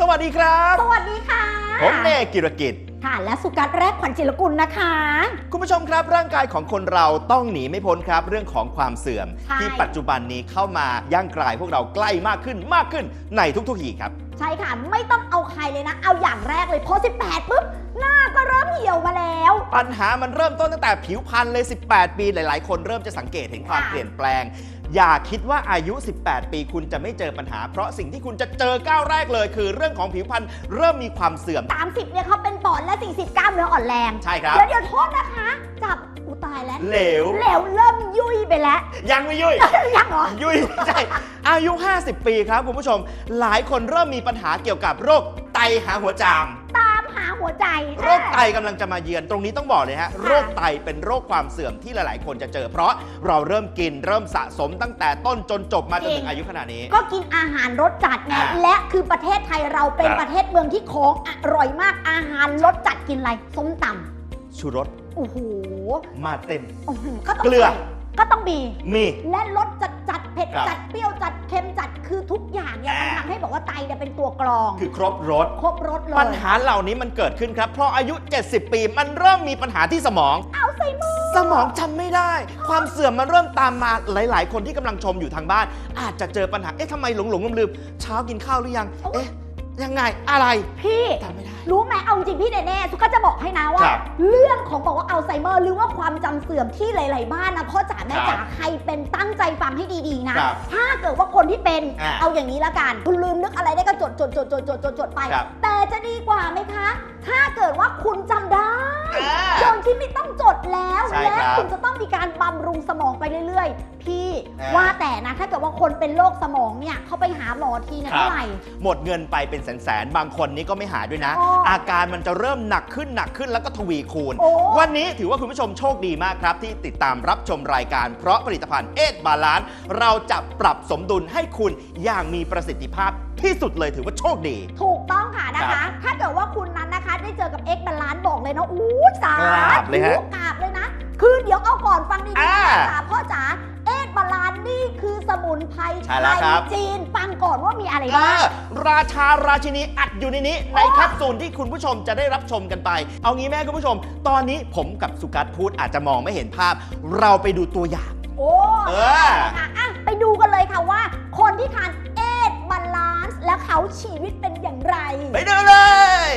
สวัสดีครับ สวัสดีค่ะ ผมเนกิรกิจ ค่ะ และสุกัดแรกขวัญจิรกุลนะคะ คุณผู้ชมครับร่างกายของคนเราต้องหนีไม่พ้นครับ เรื่องของความเสื่อม ใช่ ที่ปัจจุบันนี้เข้ามาย่างกลายพวกเราใกล้มากขึ้นมากขึ้นในทุกๆหีครับ ใช่ค่ะ ไม่ต้องเอาใครเลยนะ เอาอย่างแรกเลยพอ18ปุ๊บ หน้าก็เริ่มเหี่ยวมาแล้ว ปัญหามันเริ่มต้นตั้งแต่ผิวพรรณเลย 18 ปี หลาย ๆ คนเริ่มจะสังเกตเห็นความค่ะ เปลี่ยนแปลง อย่าคิดว่าอายุ 18 ปีคุณจะไม่เจอปัญหา เพราะสิ่งที่คุณจะเจอก้าวแรกเลย คือเรื่องของผิวพรรณเริ่มมีความเสื่อม 30 เนี่ยเขาเป็นปอดและ 40 กล้ามเนื้ออ่อนแรง ใช่ครับ เดี๋ยวเดี๋ยวโทษนะคะ จับอุยตายแล้ว เหลว เหลวเริ่มยุ่ยไปแล้ว ยังไม่ยุ่ย ยังเหรอ ยุ้ยใช่ อายุ 50 ปีครับคุณผู้ชม หลายคนเริ่มมีปัญหาเกี่ยวกับโรคไตหาหัวจาม ตาม หาหัวใจโรคไตกำลังจะมาเยือนตรงนี้ต้องบอกเลยฮะโรคไตเป็นโรคความเสื่อมที่หลาย ๆ คนจะเจอ เพราะเราเริ่มกินเริ่มสะสมตั้งแต่ต้นจนจบมาจนถึงอายุขนาดนี้ ก็กินอาหารรสจัดไงอ่าและคือประเทศไทยเราเป็นครับประเทศเมืองที่ของอร่อยมากอาหารรสจัดกินอะไรส้มตชูรสำโอ้โหมาเต็มอื้อหือก็ต้องเกลือใส่ก็ต้องมี มี และรสจัดจัดเผ็ดครับ จัดเปรี้ยวจัดเค็มจัดคือทุกอย่างเนี่ยมันอ่าทำให้บอกว่าไตเนี่ยเป็นตัวกรอง คือครบรสครบรสเลยปัญหาเหล่านี้มันเกิดขึ้นครับ เพราะอายุ 70 ปีมันเริ่มมีปัญหาที่สมอง เอาใส่มือ สมองจำไม่ได้ ความเสื่อมมันเริ่มตามมาหลาย ๆ คนที่กำลังชมอยู่ทางบ้าน อาจจะเจอปัญหา เอ๊ะทำไมหลงหลงลืมลืมๆเช้ากินข้าวหรือยัง เอ๊ะ ยังไงอะไรพี่ จำไม่ได้ รู้ไหมเอาจริงพี่แน่ๆสุก็จะบอกให้นะว่า ครับเรื่องของบอกว่าอัลไซเมอร์หรือว่าความจำเสื่อมที่หลาย ๆ บ้านนะพ่อจ๋าแม่ครับจ๋าใครเป็นตั้งใจ ฟังให้ดีๆนะ ครับถ้าเกิดว่าคนที่เป็นอะเอาอย่างนี้ละกัน คุณลืมนึกอะไรได้ก็จดจดจดจดจดจดจดไป ครับ แต่ จะดีกว่าไหมคะ ถ้าเกิดว่าคุณจำได้อ่าจนที่ไม่ต้องจดแล้ว ใช่และครับคุณจะต้องมีการบำรุงสมองไปเรื่อยๆ พี่อ่าว่าแต่นะ ถ้าเกิดว่าคนเป็นโรคสมองเนี่ยเขาไปหาหมอทีเนี่ยครับ เท่าไหร่ หมดเงินไปเป็นแสนๆ บางคนนี้ก็ไม่หายด้วยนะ โอ้อาการมันจะเริ่มหนักขึ้นหนักขึ้นแล้วก็ทวีคูณ โอ้ วันนี้ถือว่าคุณผู้ชมโชคดีมากครับ ที่ติดตามรับชมรายการ เพราะผลิตภัณฑ์เอทบาลานเราจะปรับสมดุลให้คุณอย่างมีประสิทธิภาพที่สุดเลยถือว่าโชคดี ถูกต้องค่ะ นะครัคะบถ้าเกิดว่าคุณนั้นนะคะ ได้เจอกับ X บาลานบอกเลยนะอู้สากราบเลยฮะธุกราบเลยนะ คือเดี๋ยวเอาก่อนฟังดีๆอ่านะจ๋าพ่อจ๋าเอ็กบาลานนี่คือสมุนไพรใช่แล้วครับจีนฟังก่อนว่ามีอะไรเอบ้างอราชาราชินีอัดอยู่ในนี้ ในโอ้แคปซูลที่คุณผู้ชมจะได้รับชมกันไป เอางี้แม่คุณผู้ชม ตอนนี้ผมกับสุกัสพูดอาจจะมองไม่เห็นภาพ เราไปดูตัวอย่าง โอ้เออค่ะอะไปดูกันเลยค่ะว่า คนที่ทาน ชีวิตเป็นอย่างไร ไปดูเลย